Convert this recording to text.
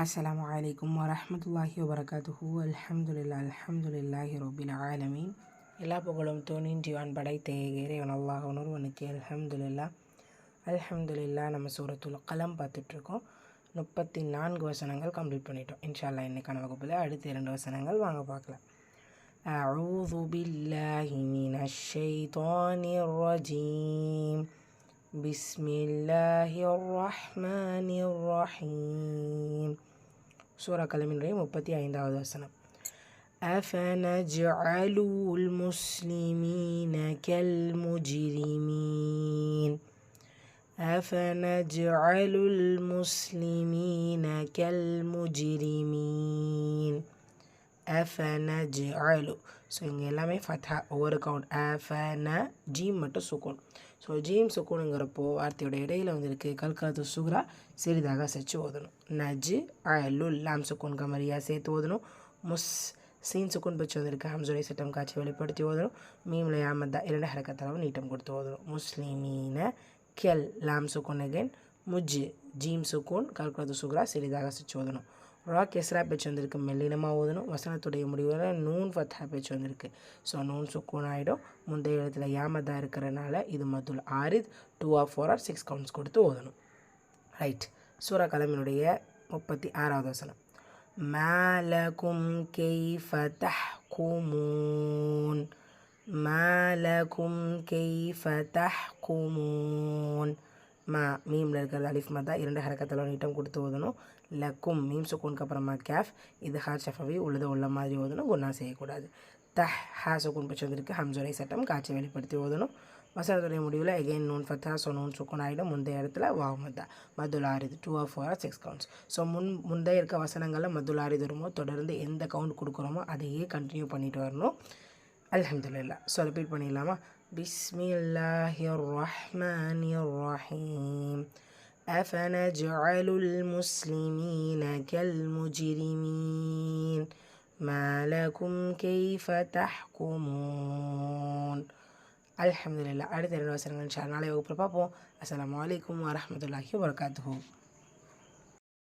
அஸ்ஸலாமு அலைக்கும் வரஹமத்துல்லாஹி வபரகாத்துஹு அல்ஹம்துலில்லா அல்ஹம்துலில்லாஹி ரொபில் ஆலமீன் எல்லா புகழும் தோனின் ஜீவான் படைத்த இறைவன் அல்லாஹ் ஒருவனுக்கு அல்ஹம்துலில்லா அல்ஹம்துலில்லா நம்ம சூரத்துல் கலம் பார்த்துட்ருக்கோம் முப்பத்தி நான்கு வசனங்கள் கம்ப்ளீட் பண்ணிட்டோம் இன்ஷால்லா இன்னைக்கான வகுப்பில் அடுத்த இரண்டு வசனங்கள் வாங்க பார்க்கலாம் أعوذ بالله من الشيطان الرجيم بسم الله الرحمن الرحيم சூரா கலமினுடைய முப்பத்தி ஐந்தாவது வசனம் أفنجعل المسلمين كالمجرمين أفنجعل المسلمين كالمجرمين எஃப்என ஜி ஆயிலு ஸோ இங்கே எல்லாமே ஃபத்தா ஒவ்வொரு கவுண்ட் எஃப்என ஜீம் மட்டும் சுக்கூன் ஸோ ஜீம் சுக்கூனுங்கிறப்போ வார்த்தையோட இடையில் வந்துருக்கு கல்கலத்து சுகுரா சிறிதாக செச்சு ஓதணும். நஜ் ஆயலு லாம் சுக்கூன் கமரியா சேர்த்து ஓதணும். முஸ் சீன் சுக்குன் பிடிச்சி வந்திருக்கு. ஹம்சுரை சட்டம் காட்சி வெளிப்படுத்தி ஓதணும். மீம்ல யாமத்தா இரண்டு ஹரக்கத்தளவு நீட்டம் கொடுத்து ஓதணும். முஸ்லிமீன கெல் லாம் சுக்குன் அகேன் முஜ் ஜீம் சுக்குன் கல்குலத்து சுகரா சிறிதாக செச்சு ஓதணும். ரா கெஸ்ரா பேச்சு வந்திருக்கு. மெல்லினமாக ஓதணும். வசனத்துடைய முடிவில் நூன் ஃபத்தா பேச்சு வந்திருக்கு. ஸோ நூன் சுக்கூன் ஆகிடும் முந்தைய இடத்துல யாமதா இருக்கிறனால இது மதுல் ஆரித் two or four or six counts கொடுத்து ஓதணும். ரைட் சூரா கலமினுடைய முப்பத்தி ஆறாவது வசனம். மாலகும் கெய்ஃப தஹ்குமூன் மாலகும் கெய்ஃப தஹ்குமூன் மா மீமில் இருக்கிறது அலிஃப் மதா இரண்டு ஹரக்கத்தில் நீட்டம் கொடுத்து ஓதணும். லக்கும் மீம் சுக்கூனுக்கு அப்புறமா கேஃப். இது ஹா ஷஃபவி உள்ளது உள்ள மாதிரி ஓதணும் குன்னா செய்யக்கூடாது. தஹ் ஹா சுக்கூன் பச்சு வந்திருக்கு. ஹம்சுரை சட்டம் காட்சி வெளிப்படுத்தி ஓதணும். வசனத்துடைய முடிவில் எகெயின் நூன் ஃபத்தா ஸோ நூன் சுக்கூன் ஆகிடும் முந்தைய இடத்துல வாவ் மத்தா மதுல் ஆரிது two or four or six counts so முன் முந்தைய இருக்க வசனங்களில் மதுல் ஆரிது வருமோ தொடர்ந்து எந்த கவுண்ட் கொடுக்குறோமோ அதையே கண்டினியூ பண்ணிட்டு வரணும். அலமதுல்லா ஸோ ரிப்பீட் பண்ணிடலாமா? بسم الله الرحمن الرحيم أفنجعل المسلمين كالمجرمين ما لكم كيف تحكمون الحمد لله அடுத்த இரண்டு வசனங்கள் இன்ஷா நாளை வகுப்பில் பார்ப்போம் அஸ்லாம் வலைக்கம் வரமத்துல்லாஹி வரகாத்துஹூ